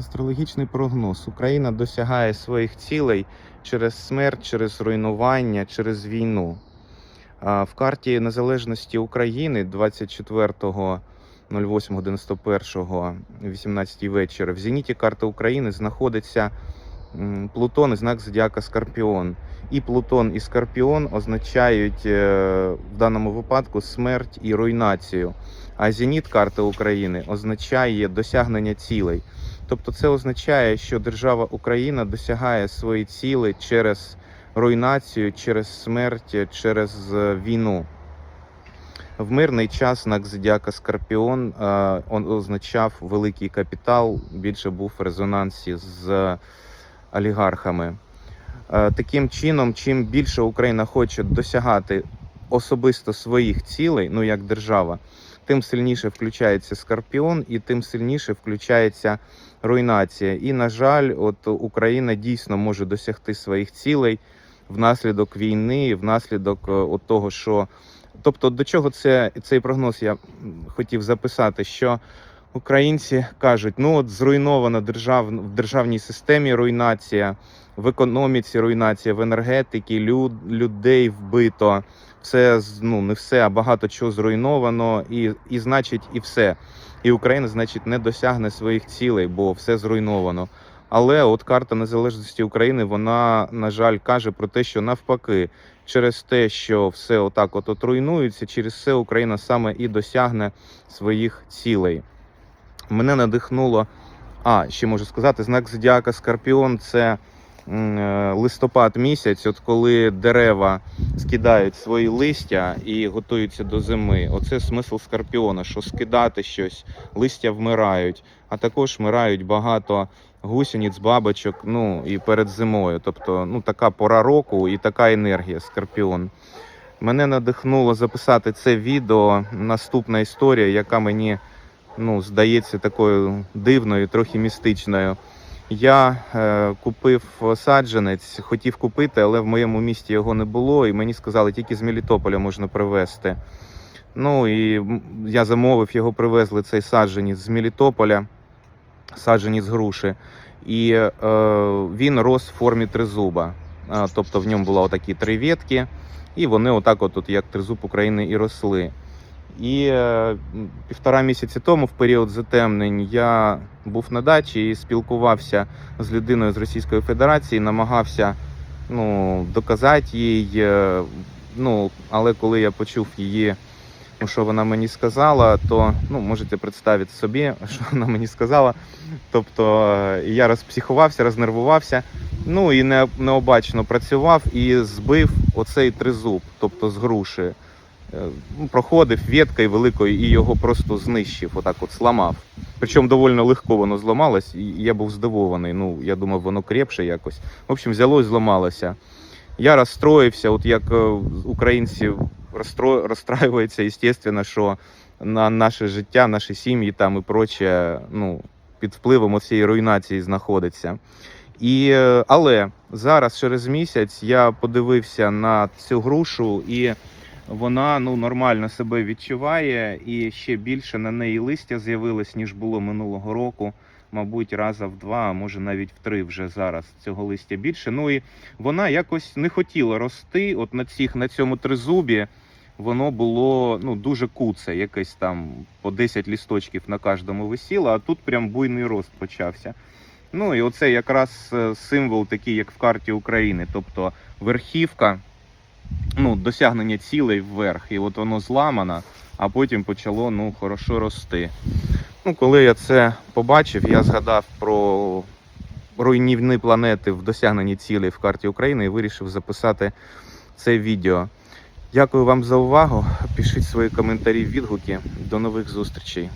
Астрологічний прогноз. Україна досягає своїх цілей через смерть, через руйнування, через війну. В карті незалежності України 24.08.91, 18 вечора в зеніті карти України знаходиться Плутон і знак зодіака Скорпіон. І Плутон, і Скорпіон означають е, в даному випадку смерть і руйнацію. А зеніт карти України означає досягнення цілей. Тобто це означає, що держава Україна досягає свої цілі через руйнацію, через смерть, через е, війну. В мирний час знак зодіака Скорпіон е, он означав великий капітал, більше був в резонансі з олігархами. Е, Таким чином, чим більше Україна хоче досягати особисто своїх цілей, ну як держава, тим сильніше включається Скорпіон і тим сильніше включається руйнація. І, на жаль, от Україна дійсно може досягти своїх цілей внаслідок війни, внаслідок е, от того, що. Тобто, до чого це цей прогноз я хотів записати, що українці кажуть: ну от зруйнована держав, в державній системі руйнація, в економіці руйнація, в енергетиці люд, людей вбито. З- ну не все, а багато чого зруйновано, і, і значить, і все. І Україна, значить, не досягне своїх цілей, бо все зруйновано. Але от карта незалежності України, вона, на жаль, каже про те, що навпаки, через те, що все отак от, от руйнується, через це Україна саме і досягне своїх цілей. Мене надихнуло. А, ще можу сказати, знак зодіака Скорпіон це листопад місяць, от коли дерева скидають свої листя і готуються до зими. Оце смисл скорпіона, що скидати щось, листя вмирають, а також вмирають багато гусениць, бабочок, ну і перед зимою. Тобто, ну така пора року і така енергія скорпіон. Мене надихнуло записати це відео. Наступна історія, яка мені ну, здається такою дивною, трохи містичною. Я е, купив саджанець, хотів купити, але в моєму місті його не було, і мені сказали, тільки з Мелітополя можна привезти. Ну і я замовив, його привезли цей саджанець з Мелітополя, саджанець груші. І е, він рос в формі тризуба. Тобто в ньому було отакі три ветки, і вони отак, от, от як тризуб України, і росли. І е, півтора місяці тому, в період затемнень, я був на дачі і спілкувався з людиною з Російської Федерації, намагався ну, доказати їй. е, Ну, але коли я почув її, ну, що вона мені сказала, то ну, можете представити собі, що вона мені сказала. Тобто е, я розпсихувався, рознервувався, ну і не, необачно працював і збив оцей тризуб, тобто з груші. Е, ну, проходив веткою великою і його просто знищив, отак от зламав. Причому доволі легко воно зламалось, і я був здивований. Ну, я думав, воно крепше якось. В общем, взяло і зламалося. Я розстроївся, от як е, українці розстро... розстраюються, звісно, що на наше життя, наші сім'ї там і проче, ну, під впливом цієї руйнації знаходиться. І, е, але зараз, через місяць, я подивився на цю грушу і вона ну нормально себе відчуває, і ще більше на неї листя з'явилось, ніж було минулого року. Мабуть, раза в два, а може навіть в три вже зараз цього листя більше. Ну і вона якось не хотіла рости. От на цих на цьому тризубі воно було ну дуже куце, якесь там по 10 лісточків на кожному висіло, а тут прям буйний рост почався. Ну і оце якраз е, символ такий, як в карті України, тобто верхівка ну, досягнення цілей вверх, і от воно зламано, а потім почало ну, хорошо рости. Ну, коли я це побачив, я згадав про руйнівні планети в досягненні цілей в карті України і вирішив записати це відео. Дякую вам за увагу. Пишіть свої коментарі, відгуки. До нових зустрічей.